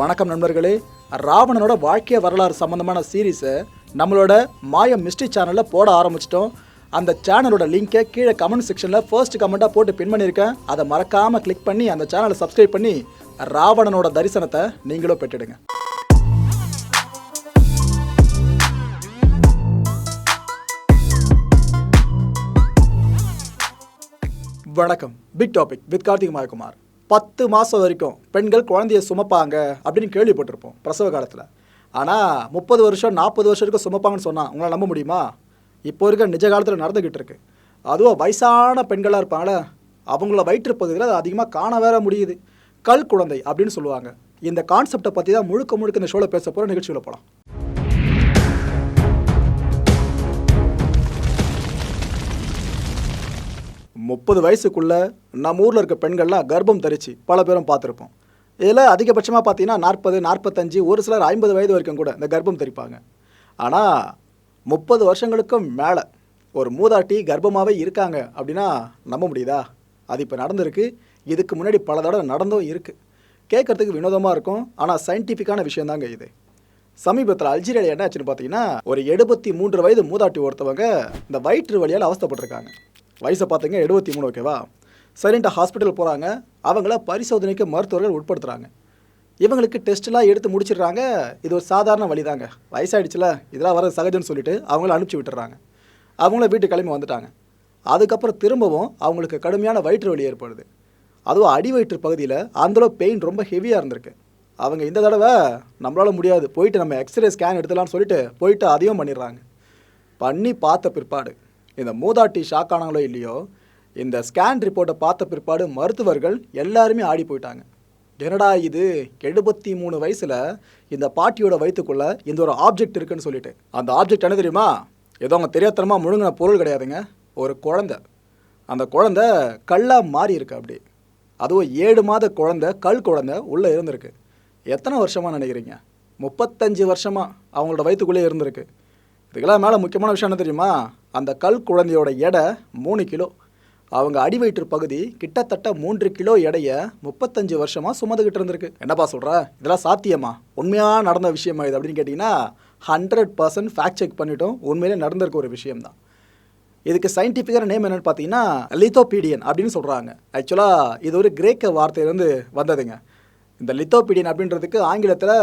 வணக்கம் நண்பர்களே. ராவணனோட வாழ்க்கை வரலாறு சம்மந்தமான சீரீஸை நம்மளோட மாயம் மிஸ்ட்ரி சேனலில் போட ஆரம்பிச்சிட்டோம். அந்த சேனலோட லிங்கை கீழே கமெண்ட் செக்ஷனில் ஃபர்ஸ்ட் கமெண்ட்டாக போட்டு பின் பண்ணியிருக்கேன். அதை மறக்காமல் கிளிக் பண்ணி அந்த சேனலை சப்ஸ்கிரைப் பண்ணி ராவணனோட தரிசனத்தை நீங்களும் பெற்றுடுங்க. வணக்கம். Big topic with Karthik Mayakumar பத்து மாதம் வரைக்கும் பெண்கள் குழந்தைய சுமப்பாங்க அப்படின்னு கேள்விப்பட்டிருப்போம் பிரசவ காலத்தில். ஆனால் முப்பது வருஷம் நாற்பது வருஷம் வரைக்கும் சுமப்பாங்கன்னு சொன்னால் உங்களால் நம்ப முடியுமா? இப்போ இருக்க நிஜ காலத்தில் நடந்துக்கிட்டு இருக்கு. அதுவும் வயசான பெண்களாக இருப்பாங்களே அவங்கள வயிற்று பகுதியில் அது அதிகமாக காண வேற முடியுது. கல் குழந்தை அப்படின்னு சொல்லுவாங்க. இந்த கான்செப்டை பற்றி தான் முழுக்க முழுக்க இந்த ஷோவில் பேச போகிற நிகழ்ச்சியில் போகலாம் முப்பது வயசுக்குள்ளே நம்ம ஊரில் இருக்க பெண்கள்லாம் கர்ப்பம் தரிச்சு பல பேரும் பார்த்துருப்போம். இதில் அதிகபட்சமாக பார்த்தீங்கன்னா நாற்பது நாற்பத்தஞ்சு ஒரு சிலர் ஐம்பது வயது வரைக்கும் கூட இந்த கர்ப்பம் தரிப்பாங்க. ஆனால் முப்பது வருஷங்களுக்கும் மேலே ஒரு மூதாட்டி கர்ப்பமாகவே இருக்காங்க அப்படின்னா நம்ப முடியுதா? அது இப்போ நடந்திருக்கு. இதுக்கு முன்னாடி பல தடவை நடந்தும் இருக்குது கேட்குறதுக்கு வினோதமாக இருக்கும். ஆனால் சயின்டிஃபிக்கான விஷயந்தாங்க இது. சமீபத்தில் அல்ஜீரியாவில் என்ன ஆச்சுன்னு பார்த்தீங்கன்னா ஒரு எழுபத்தி மூன்று வயது மூதாட்டி ஒருத்தவங்க இந்த வயிற்று வழியால் அவஸ்தைப்பட்டிருக்காங்க. வயசை பார்த்தீங்க எழுபத்தி மூணு ஓகேவா சரின்ட்டு ஹாஸ்பிட்டல் போகிறாங்க அவங்கள பரிசோதனைக்கு மருத்துவர்கள் உட்படுத்துகிறாங்க இவங்களுக்கு டெஸ்ட்லாம் எடுத்து முடிச்சிடுறாங்க. இது ஒரு சாதாரண வழி தாங்க வயசாகிடுச்சுல இதெல்லாம் வர சகஜம்னு சொல்லிட்டு அவங்கள அனுப்பிச்சி விட்டுறாங்க அவங்கள வீட்டு கிளம்பி வந்துட்டாங்க. அதுக்கப்புறம் திரும்பவும் அவங்களுக்கு கடுமையான வயிற்று வலி ஏற்படுது. அதுவும் அடி வயிற்று பகுதியில் அந்தளவு பெயின் ரொம்ப ஹெவியாக இருந்திருக்கு. அவங்க இந்த தடவை நம்மளால் முடியாது. போயிட்டு நம்ம எக்ஸ்ரே ஸ்கேன் எடுத்துலாம்னு சொல்லிட்டு போயிட்டு அதையும் பண்ணிடுறாங்க. பண்ணி பார்த்த பிற்பாடு இந்த மூதாட்டி ஷாக் ஆனாங்களோ இல்லையோ இந்த ஸ்கேன் ரிப்போர்ட்டை பார்த்த பிற்பாடு மருத்துவர்கள் எல்லாருமே ஆடி போயிட்டாங்க. என்னடா இது எழுபத்தி மூணு வயசில் இந்த பாட்டியோட வயிற்றுக்குள்ள இந்த ஒரு ஆப்ஜெக்ட் இருக்குன்னு சொல்லிட்டு. அந்த ஆப்ஜெக்ட் என்ன தெரியுமா? ஏதோ அவங்க தெரியாத்தனமாக முழுங்கின பொருள் கிடையாதுங்க. ஒரு குழந்த. அந்த குழந்த கல்லாக மாறி இருக்கு அப்படி. அதுவும் ஏழு மாத குழந்தை கல் குழந்த உள்ளே இருந்திருக்கு. எத்தனை வருஷமாக நினைக்கிறீங்க? முப்பத்தஞ்சு வருஷமாக அவங்களோட வயிற்றுக்குள்ளே இருந்திருக்கு. இதுக்கெல்லாம் மேலே முக்கியமான விஷயம் என்ன தெரியுமா? அந்த கல் குழந்தையோட எடை மூணு கிலோ. அவங்க அடி வயிற்று பகுதி கிட்டத்தட்ட மூன்று கிலோ எடைய முப்பத்தஞ்சு வருஷமாக சுமந்துக்கிட்டு இருந்திருக்கு. என்னப்பா சொல்கிற இதெல்லாம் சாத்தியமா? உண்மையாக நடந்த விஷயமா இது அப்படின்னு கேட்டிங்கன்னா ஹண்ட்ரட் பர்சன்ட் ஃபேக்ட் செக் பண்ணிட்டோம். உண்மையிலே நடந்திருக்க ஒரு விஷயம்தான். இதுக்கு சயின்டிஃபிக்கான நேம் என்னென்னு பார்த்தீங்கன்னா லித்தோபீடியன் அப்படின்னு சொல்கிறாங்க ஆக்சுவலாக இது ஒரு கிரேக்க வார்த்தையிலேருந்து வந்ததுங்க. இந்த லித்தோபீடியன் அப்படின்றதுக்கு ஆங்கிலத்தில்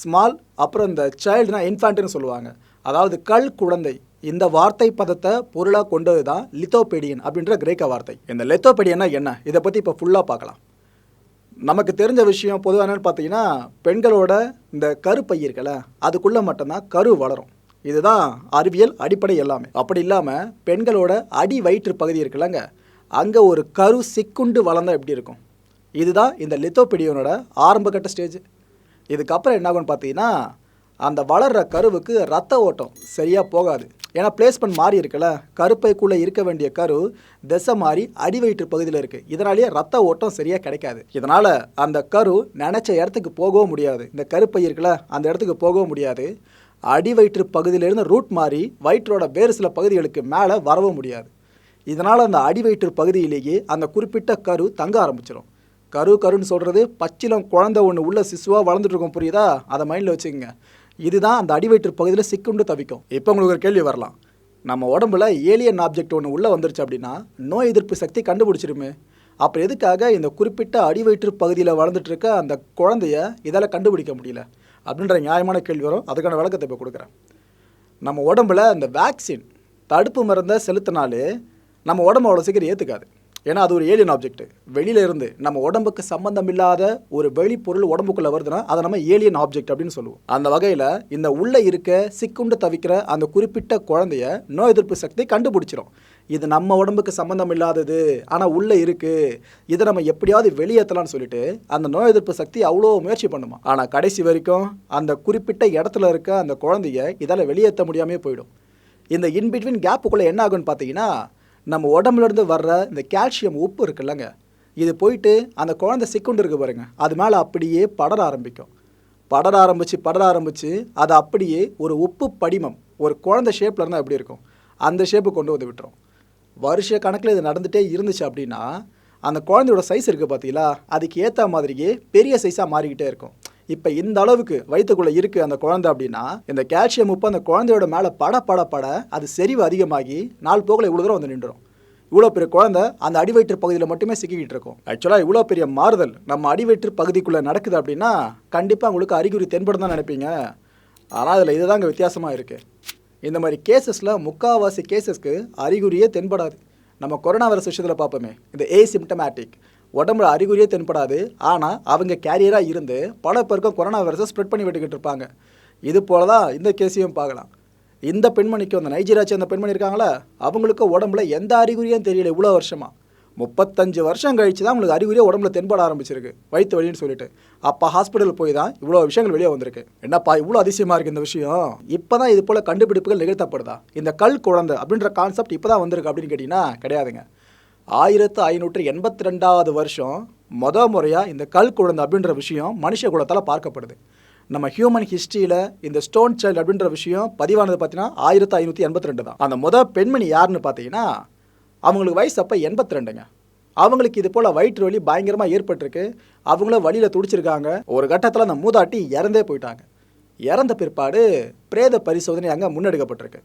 ஸ்மால் அப்புறம் இந்த சைல்டுனா இன்ஃபான்ட்னு சொல்லுவாங்க. அதாவது கல் குழந்தை. இந்த வார்த்தை பதத்தை பொருளாக கொண்டது தான் லித்தோபீடியன் அப்படின்ற கிரேக்க வார்த்தை. இந்த லித்தோபீடியன்னா என்ன? இதை பற்றி இப்போ ஃபுல்லாக பார்க்கலாம். நமக்கு தெரிஞ்ச விஷயம் பொதுவாக பார்த்தீங்கன்னா பெண்களோட இந்த கருப்பை இருக்குல்ல அதுக்குள்ளே மட்டும்தான் கரு வளரும். இதுதான் அறிவியல் அடிப்படை எல்லாமே. அப்படி இல்லாமல் பெண்களோட அடி வயிற்று பகுதி இருக்குல்லங்க. அங்கே ஒரு கரு சிக்குண்டு வளர்ந்தால் எப்படி இருக்கும்? இதுதான் இந்த லித்தோபீடியனோட ஆரம்பகட்ட ஸ்டேஜ் இதுக்கப்புறம் என்னாகும்னு பார்த்தீங்கன்னா அந்த வளர்கிற கருவுக்கு ரத்த ஓட்டம் சரியாக போகாது. ஏன்னா பிளேஸ்மெண்ட் மாறி இருக்குல்ல கருப்பைக்குள்ளே இருக்க வேண்டிய கரு திசை மாறி அடி வயிற்று பகுதியில் இருக்குது இதனாலேயே ரத்த ஓட்டம் சரியாக கிடைக்காது. இதனால் அந்த கரு நினச்ச இடத்துக்கு போகவும் முடியாது. இந்த கருப்பை இருக்குல்ல அந்த இடத்துக்கு போகவும் முடியாது. அடி வயிற்று பகுதியிலிருந்து ரூட் மாறி வயிற்றோட வேறு சில பகுதிகளுக்கு மேலே வரவும் முடியாது. இதனால் அந்த அடி வயிற்று பகுதியிலேயே அந்த குறிப்பிட்ட கரு தங்க ஆரம்பிச்சிடும் கரு கருன்னு சொல்கிறது பச்சிலம் குழந்தை ஒன்று உள்ள சிசுவாக வளர்ந்துட்டு இருக்கும். புரியுதா? அதை மைண்டில் வச்சுக்கோங்க. இதுதான் அந்த அடிவயிற்று பகுதியில் சிக்குண்டு தவிக்கும். இப்போ உங்களுக்கு ஒரு கேள்வி வரலாம். நம்ம உடம்புல ஏலியன் ஆப்ஜெக்ட் ஒன்று உள்ளே வந்துருச்சு அப்படின்னா நோய் எதிர்ப்பு சக்தி கண்டுபிடிச்சிருமே. அப்புறம் எதுக்காக இந்த குறிப்பிட்ட அடிவயிற்று பகுதியில் வளர்ந்துட்டு இருக்க அந்த குழந்தைய இதால் கண்டுபிடிக்க முடியல? அப்படின்ற நியாயமான கேள்வி வரும். அதுக்கான விளக்கத்தை இப்போ கொடுக்குறேன். நம்ம உடம்புல இந்த வேக்சின் தடுப்பு மருந்தை செலுத்தினாலே நம்ம உடம்பு அவ்வளோ சீக்கிரம் ஏற்றுக்காது ஏன்னா அது ஒரு ஏலியன் ஆப்ஜெக்ட் வெளியில இருந்து நம்ம உடம்புக்கு சம்பந்தம் இல்லாத ஒரு வெளிப்பொருள் உடம்புக்குள்ள வருதுன்னா அதை நம்ம ஏலியன் ஆப்ஜெக்ட் அப்படின்னு சொல்லுவோம். அந்த வகையில் இந்த உள்ள இருக்க சிக்குண்டு தவிக்கிற அந்த குறிப்பிட்ட குழந்தைய நோய் எதிர்ப்பு சக்தி கண்டுபிடிச்சிரும். இது நம்ம உடம்புக்கு சம்பந்தம் இல்லாதது ஆனால் உள்ளே இருக்குது இதை நம்ம எப்படியாவது வெளியேற்றலாம்னு சொல்லிட்டு அந்த நோய் எதிர்ப்பு சக்தி அவ்வளோ முயற்சி பண்ணுமா. ஆனால் கடைசி வரைக்கும் அந்த குறிப்பிட்ட இடத்துல இருக்க அந்த குழந்தைய இதால் வெளியேற்ற முடியாமே போயிடும். இந்த இன்பிட்வீன் கேப்புக்குள்ளே என்ன ஆகுன்னு பார்த்தீங்கன்னா நம்ம உடம்புலேருந்து வர்ற இந்த கால்சியம் உப்பு இருக்குல்லங்க. இது போயிட்டு அந்த குழந்தை சிக்குண்டு இருக்கு பாருங்கள் அது மேலே அப்படியே படர ஆரம்பிக்கும். படர ஆரம்பித்து படர ஆரம்பித்து அது அப்படியே ஒரு உப்பு படிமம் ஒரு குழந்தை ஷேப்பில் இருந்தால் எப்படி இருக்கும்? அந்த ஷேப்பு கொண்டு வந்து விட்டுரும். வருஷ கணக்கில் இது நடந்துகிட்டே இருந்துச்சு அப்படின்னா அந்த குழந்தையோட சைஸ் இருக்குது பார்த்தீங்களா அதுக்கு ஏற்ற மாதிரியே பெரிய சைஸாக மாறிக்கிட்டே இருக்கும். இப்போ இந்த அளவுக்கு வயிற்றுக்குள்ளே இருக்குது அந்த குழந்தை அப்படின்னா இந்த கால்சியம் உப்பு அந்த குழந்தையோட மேலே பட பட பட அது செறிவு அதிகமாகி நாள் போகலை இவ்வளோ தூரம் வந்து நின்றுடும். இவ்வளோ பெரிய குழந்தை அந்த அடிவயிற்று பகுதியில் மட்டுமே சிக்கிக்கிட்டு இருக்கும். ஆக்சுவலாக இவ்வளோ பெரிய மாறுதல் நம்ம அடிவயிற்று பகுதிக்குள்ளே நடக்குது அப்படின்னா கண்டிப்பாக உங்களுக்கு அறிகுறி தென்படும் தான் நினைப்பீங்க. ஆனால் அதில் இதுதாங்க வித்தியாசமாக இருக்குது இந்த மாதிரி கேசஸில் முக்காவாசி கேசஸ்க்கு அறிகுறியே தென்படாது. நம்ம கொரோனா வைரஸ் விஷயத்தில் பார்ப்போமே இந்த ஏசிம்டமேட்டிக் உடம்புல அறிகுறியே தென்படாது. ஆனால் அவங்க கேரியராக இருந்து பல பேருக்கும் கொரோனா வைரஸை ஸ்ப்ரெட் பண்ணி விட்டுக்கிட்டு இருப்பாங்க. இது போல தான் இந்த கேஸையும் பார்க்கலாம். இந்த பெண்மணிக்கு அந்த நைஜீரியா சேர்ந்த பெண்மணி இருக்காங்களா? அவங்களுக்கு உடம்புல எந்த அறிகுறியும் தெரியல இவ்வளோ வருஷமாக முப்பத்தஞ்சு வருஷம் கழிச்சு தான் உங்களுக்கு அறிகுறியே உடம்புல தென்பட ஆரம்பிச்சிருக்கு. வயிற்று வழின்னு சொல்லிட்டு. அப்போ ஹாஸ்பிட்டல் போய் தான் இவ்வளோ விஷயங்கள் வெளியே வந்திருக்கு. என்னப்பா இவ்வளோ அதிசயமாக இருக்குது இந்த விஷயம்? இப்போ தான் இது போல் கண்டுபிடிப்புகள் நிகழ்த்தப்படுதா? இந்த கல் குழந்தை அப்படின்ற கான்செப்ட் இப்போ தான் வந்திருக்கு அப்படின்னு கேட்டிங்கன்னா கிடையாதுங்க. ஆயிரத்து ஐநூற்று எண்பத்தி ரெண்டாவது வருஷம் மொத முறையாக இந்த கல் குழந்தை அப்படின்ற விஷயம் மனுஷ குலத்தால் பார்க்கப்படுது. நம்ம ஹியூமன் ஹிஸ்ட்ரியில் இந்த ஸ்டோன் சைல்டு அப்படின்ற விஷயம் பதிவானது பார்த்தீங்கன்னா ஆயிரத்து ஐநூற்றி எண்பத்தி ரெண்டு தான். அந்த முத பெண்மணி யாருன்னு பார்த்தீங்கன்னா அவங்களுக்கு வயசு அப்போ எண்பத்தி ரெண்டுங்க. அவங்களுக்கு இது போல் வயிற்று வலி பயங்கரமாக ஏற்பட்டிருக்கு. அவங்களும் வழியில் துடிச்சிருக்காங்க. ஒரு கட்டத்தில் அந்த மூதாட்டி இறந்தே போயிட்டாங்க. இறந்த பிற்பாடு பிரேத பரிசோதனை அங்கே முன்னெடுக்கப்பட்டிருக்கு.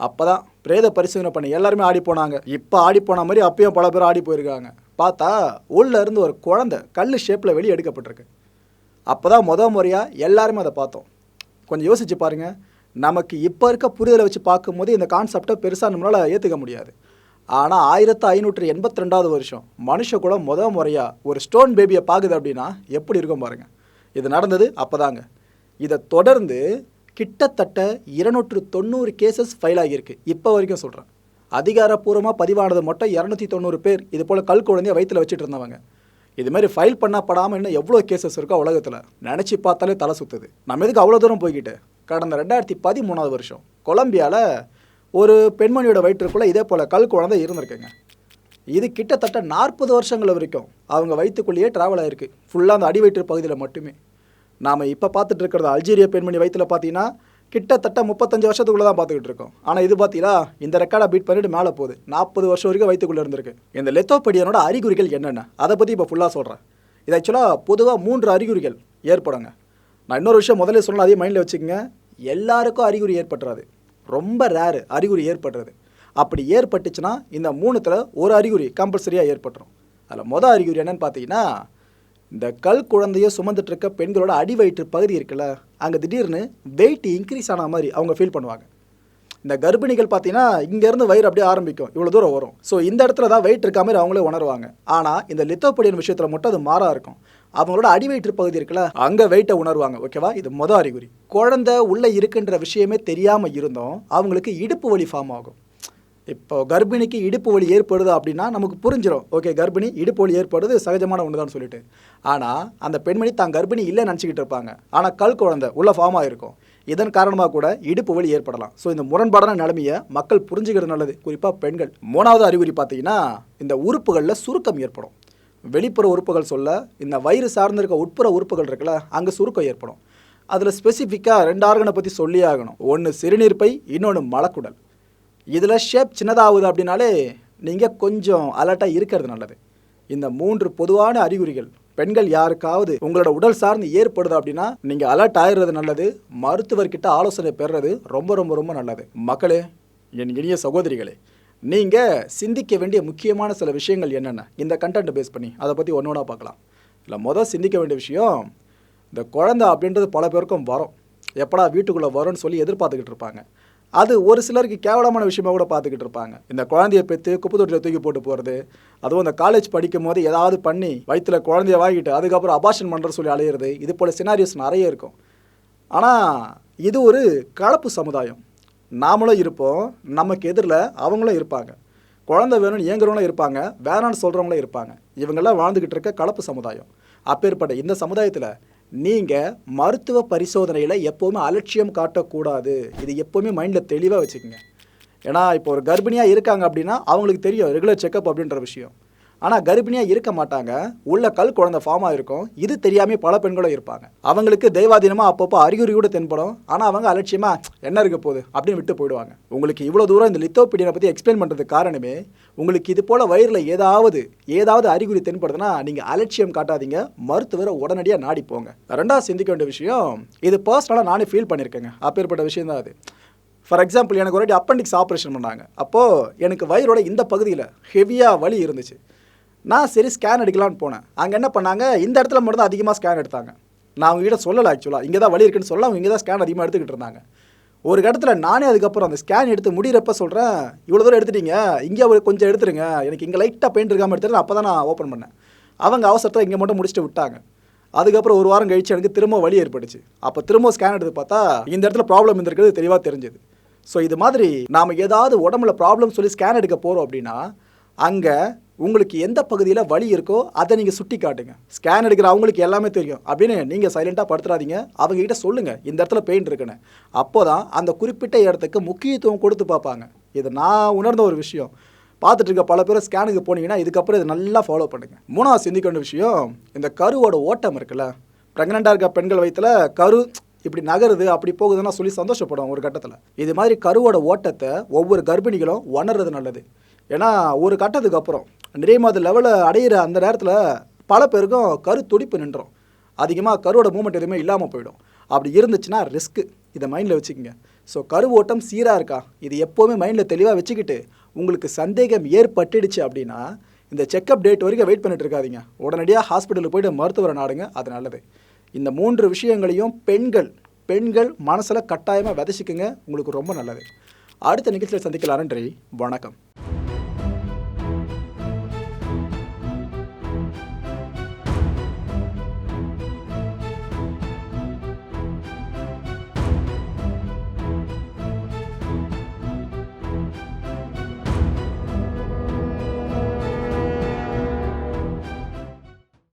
அப்போ தான் பிரேத பரிசோதனை பண்ணி எல்லாருமே ஆடி போனாங்க. இப்போ ஆடி போன மாதிரி அப்பயும் பல பேர் ஆடி போயிருக்காங்க. பார்த்தா உள்ள இருந்து ஒரு குழந்தை கல் ஷேப்பில் வெளியே எடுக்கப்பட்டிருக்கு. அப்போ தான் முத முறையாக எல்லாருமே அதை பார்த்தோம். கொஞ்சம் யோசிச்சு பாருங்கள் நமக்கு இப்போ இருக்க புரிதலை வச்சு பார்க்கும்போது இந்த கான்செப்டை பெருசாக நம்மளால் ஏற்றுக்க முடியாது. ஆனால் ஆயிரத்து ஐநூற்று எண்பத்தி ரெண்டாவது வருஷம் மனுஷ கூட முத முறையாக ஒரு ஸ்டோன் பேபியை பார்க்குது அப்படின்னா எப்படி இருக்கும் பாருங்கள் இது நடந்தது அப்போதாங்க. இதை தொடர்ந்து கிட்டத்தட்ட இருநூற்று தொண்ணூறு கேசஸ் ஃபைல் ஆகியிருக்கு. இப்போ வரைக்கும் சொல்கிறேன் அதிகாரப்பூர்வமாக பதிவானது மட்டும் இரநூத்தி தொண்ணூறு பேர். இது போல் கல் குழந்தைய வயிற்றில் வச்சுட்டு இருந்தவங்க. இது மாதிரி ஃபைல் பண்ணப்படாமல் இன்னும் எவ்வளோ கேசஸ் இருக்கோ உலகத்தில். நினச்சி பார்த்தாலே தலை சுற்றுது நம்ம எதுக்கு அவ்வளோ தூரம் போய்கிட்டு? கடந்த ரெண்டாயிரத்தி பதிமூணாவது வருஷம். கொலம்பியாவில் ஒரு பெண்மணியோட வயிற்றுக்குள்ளே இதே போல் கல் குழந்தை இருந்திருக்குங்க. இது கிட்டத்தட்ட நாற்பது வருஷங்கள் வரைக்கும் அவங்க வயிற்றுக்குள்ளேயே ட்ராவல் ஆயிருக்கு. ஃபுல்லாக அந்த அடி வயிற்று பகுதியில் மட்டுமே. நாம் இப்போ பார்த்துட்டு இருக்கிறது அல்ஜீரிய பெண்மணி வயிற்றில் பார்த்தீங்கன்னா கிட்டத்தட்ட முப்பத்தஞ்சு வருஷத்துக்குள்ளே தான் பார்த்துக்கிட்டு இருக்கோம். ஆனால் இது பார்த்தீங்களா இந்த ரெக்கார்டை பீட் பண்ணிட்டு மேலே போகுது. நாற்பது வருஷம் வரைக்கும் வயிற்றுக்குள்ளே இருந்திருக்கு. இந்த லெத்தோபடியனோட அறிகுறிகள் என்னென்ன? அதை பற்றி இப்போ ஃபுல்லாக சொல்கிறேன் இது ஆக்சுவலாக பொதுவாக மூன்று அறிகுறிகள் ஏற்படுங்க. நான் இன்னொரு விஷயம் முதல்ல சொன்னால் அதே மைண்டில் வச்சுக்கோங்க. எல்லாருக்கும் அறிகுறி ஏற்படுறாது ரொம்ப ரேரு அறிகுறி ஏற்படுறது அப்படி ஏற்பட்டுச்சுன்னா இந்த மூணுத்தில் ஒரு அறிகுறி கம்பல்சரியாக ஏற்பட்டுரும். அதில் மொதல் அறிகுறி என்னென்னு பார்த்தீங்கன்னா இந்த கல் குழந்தைய சுமந்துட்டு இருக்க பெண்களோட அடி வயிற்று பகுதி இருக்குல்ல அங்கே திடீர்னு வெயிட் இன்க்ரீஸ் ஆன மாதிரி அவங்க ஃபீல் பண்ணுவாங்க. இந்த கர்ப்பிணிகள் பார்த்தீங்கன்னா இங்கேருந்து வயிறு அப்படியே ஆரம்பிக்கும். இவ்வளோ தூரம் வரும் ஸோ இந்த இடத்துல தான் வெயிட் இருக்க மாதிரி அவங்களே உணருவாங்க. ஆனால் இந்த லித்தோப்படியின் விஷயத்தில் மட்டும் அது மாறாக இருக்கும். அவங்களோட அடி வயிற்று பகுதி இருக்குல்ல அங்கே வெயிட்டை உணர்வாங்க. ஓகேவா இது மொதல் அறிகுறி. குழந்தை உள்ளே இருக்குன்ற விஷயமே தெரியாமல் இருந்தோம் அவங்களுக்கு இடுப்பு வலி ஃபார்ம் ஆகும். இப்போ கர்ப்பிணிக்கு இடுப்பு வலி ஏற்படுது அப்படின்னா நமக்கு புரிஞ்சிடும் ஓகே கர்ப்பிணி இடுப்பு வலி ஏற்படுது சகஜமான ஒன்று தான் சொல்லிட்டு. ஆனால் அந்த பெண்மணி தான் கர்ப்பிணி இல்லைன்னு நினச்சிக்கிட்டு இருப்பாங்க. ஆனால் கல் குழந்தை உள்ள ஃபார்ம் ஆகிருக்கும் இதன் காரணமாக கூட இடுப்பு வலி ஏற்படலாம். ஸோ இந்த முரண்பாடான நிலைமையை மக்கள் புரிஞ்சுக்கிறது நல்லது. குறிப்பாக பெண்கள். மூணாவது அறிகுறி பார்த்தீங்கன்னா இந்த உறுப்புகளில் சுருக்கம் ஏற்படும். வெளிப்புற உறுப்புகள் சொல்ல இந்த வயிறு சார்ந்திருக்க உட்புற உறுப்புகள் இருக்குல்ல அங்கே சுருக்கம் ஏற்படும். அதில் ஸ்பெசிஃபிக்காக ரெண்டு ஆர்கனை பற்றி சொல்லி ஆகணும். ஒன்று சிறுநீர்ப்பை இன்னொன்று மலக்குடல். இதில் ஷேப் சின்னதாகுது அப்படின்னாலே நீங்கள் கொஞ்சம் அலர்ட்டாக இருக்கிறது நல்லது. இந்த மூன்று பொதுவான அறிகுறிகள் பெண்கள் யாருக்காவது உங்களோட உடல் சார்ந்து ஏற்படுது அப்படின்னா நீங்கள் அலர்ட் ஆயிடுறது நல்லது மருத்துவர்கிட்ட ஆலோசனை பெறுறது ரொம்ப ரொம்ப ரொம்ப நல்லது. மக்களே என் இனிய சகோதரிகளே நீங்கள் சிந்திக்க வேண்டிய முக்கியமான சில விஷயங்கள் என்னென்ன? இந்த கண்டென்ட்டை பேஸ் பண்ணி அதை பற்றி ஒன்று ஒன்றா பார்க்கலாம். இல்லை மொதல் சிந்திக்க வேண்டிய விஷயம் இந்த குழந்தை அப்படின்றது பல பேருக்கும் வரும். எப்படா வீட்டுக்குள்ளே வரும்னு சொல்லி எதிர்பார்த்துக்கிட்டு இருப்பாங்க. அது ஒரு சிலருக்கு கேவலமான விஷயமா கூட பார்த்துக்கிட்டு இருப்பாங்க. இந்த குழந்தைய பெற்று குப்பை தொட்டியில் தூக்கி போட்டு போகிறது அதுவும் இந்த காலேஜ் படிக்கும் போது ஏதாவது பண்ணி வயிற்றில் குழந்தைய வாங்கிட்டு அதுக்கப்புறம் அபாஷன் பண்ணுற சொல்லி அலையிறது இது போல் சினாரியோஸ் நிறைய இருக்கும். ஆனால் இது ஒரு கலப்பு சமுதாயம். நாமளும் இருப்போம் நமக்கு எதிரில் அவங்களும் இருப்பாங்க. குழந்தை வேணும்னு இயங்குறவங்களும் இருப்பாங்க வேணான்னு சொல்கிறவங்களும் இருப்பாங்க. இவங்கெல்லாம் வாழ்ந்துக்கிட்டு இருக்க கலப்பு சமுதாயம். அப்பேற்பட்ட இந்த சமுதாயத்தில் நீங்கள் மருத்துவ பரிசோதனையில் எப்போவுமே அலட்சியம் காட்டக்கூடாது. இது எப்போவுமே மைண்டில் தெளிவாக வச்சுக்கோங்க. ஏன்னா இப்போ ஒரு கர்ப்பிணியாக இருக்காங்க அப்படின்னா அவங்களுக்கு தெரியும் ரெகுலர் செக்கப் அப்படின்ற விஷயம். ஆனால் கர்ப்பிணியாக இருக்க மாட்டாங்க. உள்ள கல் குழந்தை ஃபார்மாக இருக்கும் இது தெரியாமல் பல பெண்களும் இருப்பாங்க. அவங்களுக்கு தெய்வாதீனமாக அப்பப்போ அறிகுறி கூட தென்படும். ஆனால் அவங்க அலட்சியமாக என்ன இருக்க போகுது? அப்படின்னு விட்டு போயிடுவாங்க. உங்களுக்கு இவ்வளோ தூரம் இந்த லித்தோபீடியனை பற்றி எக்ஸ்பிளைன் பண்ணுறதுக்கு காரணமே உங்களுக்கு இது போல் வயிறில் ஏதாவது ஏதாவது அறிகுறி தென்படுதுன்னா நீங்கள் அலட்சியம் காட்டாதீங்க. மருத்துவரை உடனடியாக நாடி போங்க. ரெண்டாவது சிந்திக்க வேண்டிய விஷயம் இது பர்சனலாக நானே ஃபீல் பண்ணியிருக்கேங்க. அப்பேற்பட்ட விஷயம் தான் அது. ஃபார் எக்ஸாம்பிள் எனக்கு ஒரு அப்பண்டிக்ஸ் ஆப்ரேஷன் பண்ணாங்க. அப்போது எனக்கு வயிறோட இந்த பகுதியில் ஹெவியாக வலி இருந்துச்சு. நான் சரி ஸ்கேன் எடுக்கலான்னு போனேன். அங்கே என்ன பண்ணாங்க? இந்த இடத்துல மட்டும் தான் அதிகமாக ஸ்கேன் எடுத்தாங்க. நான் அவங்ககிட்ட சொல்லலை ஆக்சுவலாக இங்கே தான் வழி இருக்குன்னு சொல்ல அவங்க இங்கே தான் ஸ்கேன் அதிகமாக எடுத்துக்கிட்டு இருந்தாங்க. ஒரு இடத்துல நானே அதுக்கப்புறம் அந்த ஸ்கேன் எடுத்து முடிகிறப்ப சொல்கிறேன் இவ்வளோ தூரம் எடுத்துட்டீங்க. இங்கே ஒரு கொஞ்சம் எடுத்துருங்க. எனக்கு இங்கே லைட்டாக பெயிண்ட் இருக்காமல் எடுத்துட்டு அப்போ தான் நான் ஓப்பன் பண்ணேன். அவங்க அவசரத்தை இங்கே மட்டும் முடிச்சுட்டு விட்டாங்க. அதுக்கப்புறம் ஒரு வாரம் கழிச்சு எனக்கு திரும்ப வலி ஏற்பட்டுச்சு. அப்போ திரும்ப ஸ்கேன் எடுத்து பார்த்தா இந்த இடத்துல ப்ராப்ளம் இருந்திருக்கிறது தெளிவாக தெரிஞ்சது. ஸோ இது மாதிரி நாம் ஏதாவது உடம்புல ப்ராப்ளம் சொல்லி ஸ்கேன் எடுக்க போகிறோம் அப்படின்னா அங்கே உங்களுக்கு எந்த பகுதியில் வலி இருக்கோ அதை நீங்கள் சுட்டி காட்டுங்க. ஸ்கேன் எடுக்கிற அவங்களுக்கு எல்லாமே தெரியும். அப்படின்னு நீங்கள் சைலண்ட்டாக படுத்துறாதீங்க. அவங்ககிட்ட சொல்லுங்கள் இந்த இடத்துல பெயின் இருக்குன்னு. அப்போ தான் அந்த குறிப்பிட்ட இடத்துக்கு முக்கியத்துவம் கொடுத்து பார்ப்பாங்க. இது நான் உணர்ந்த ஒரு விஷயம். பார்த்துட்டு இருக்க பல பேர் ஸ்கேனுக்கு போனீங்கன்னா இதுக்கப்புறம் இதை நல்லா ஃபாலோ பண்ணுங்கள் மூணாவது சிந்திக்க வேண்டிய விஷயம் இந்த கருவோட ஓட்டம் இருக்குல்ல. ப்ரெக்னெண்ட்டாக இருக்க பெண்கள் வயிற்றுல கரு இப்படி நகருது அப்படி போகுதுன்னா சொல்லி சந்தோஷப்படும் ஒரு கட்டத்தில். இது மாதிரி கருவோட ஓட்டத்தை ஒவ்வொரு கர்ப்பிணிகளும் உணர்றது நல்லது. ஏன்னா ஒரு கட்டத்துக்கு அப்புறம் நிறைமாத லெவலை அடையிற அந்த நேரத்தில் பல பேருக்கும் கரு துடிப்பு நின்றோம். அதிகமாக கருவோட மூமெண்ட் எதுவுமே இல்லாமல் போயிடும். அப்படி இருந்துச்சுன்னா ரிஸ்க்கு இதை மைண்டில் வச்சுக்கோங்க. ஸோ கரு ஓட்டம் சீராக இருக்கா? இது எப்போவுமே மைண்டில் தெளிவாக வச்சுக்கிட்டு உங்களுக்கு சந்தேகம் ஏற்பட்டுடுச்சு அப்படின்னா இந்த செக்கப் டேட் வரைக்கும் வெயிட் பண்ணிட்டு இருக்காதிங்க. உடனடியாக ஹாஸ்பிட்டலுக்கு போய்ட்டு மருத்துவரை நாடுங்க. அது நல்லது. இந்த மூன்று விஷயங்களையும் பெண்கள் பெண்கள் மனசில் கட்டாயமாக விதைச்சிக்குங்க. உங்களுக்கு ரொம்ப நல்லது. அடுத்த நிகழ்ச்சியில் சந்திக்கலாம் நன்றி. வணக்கம்.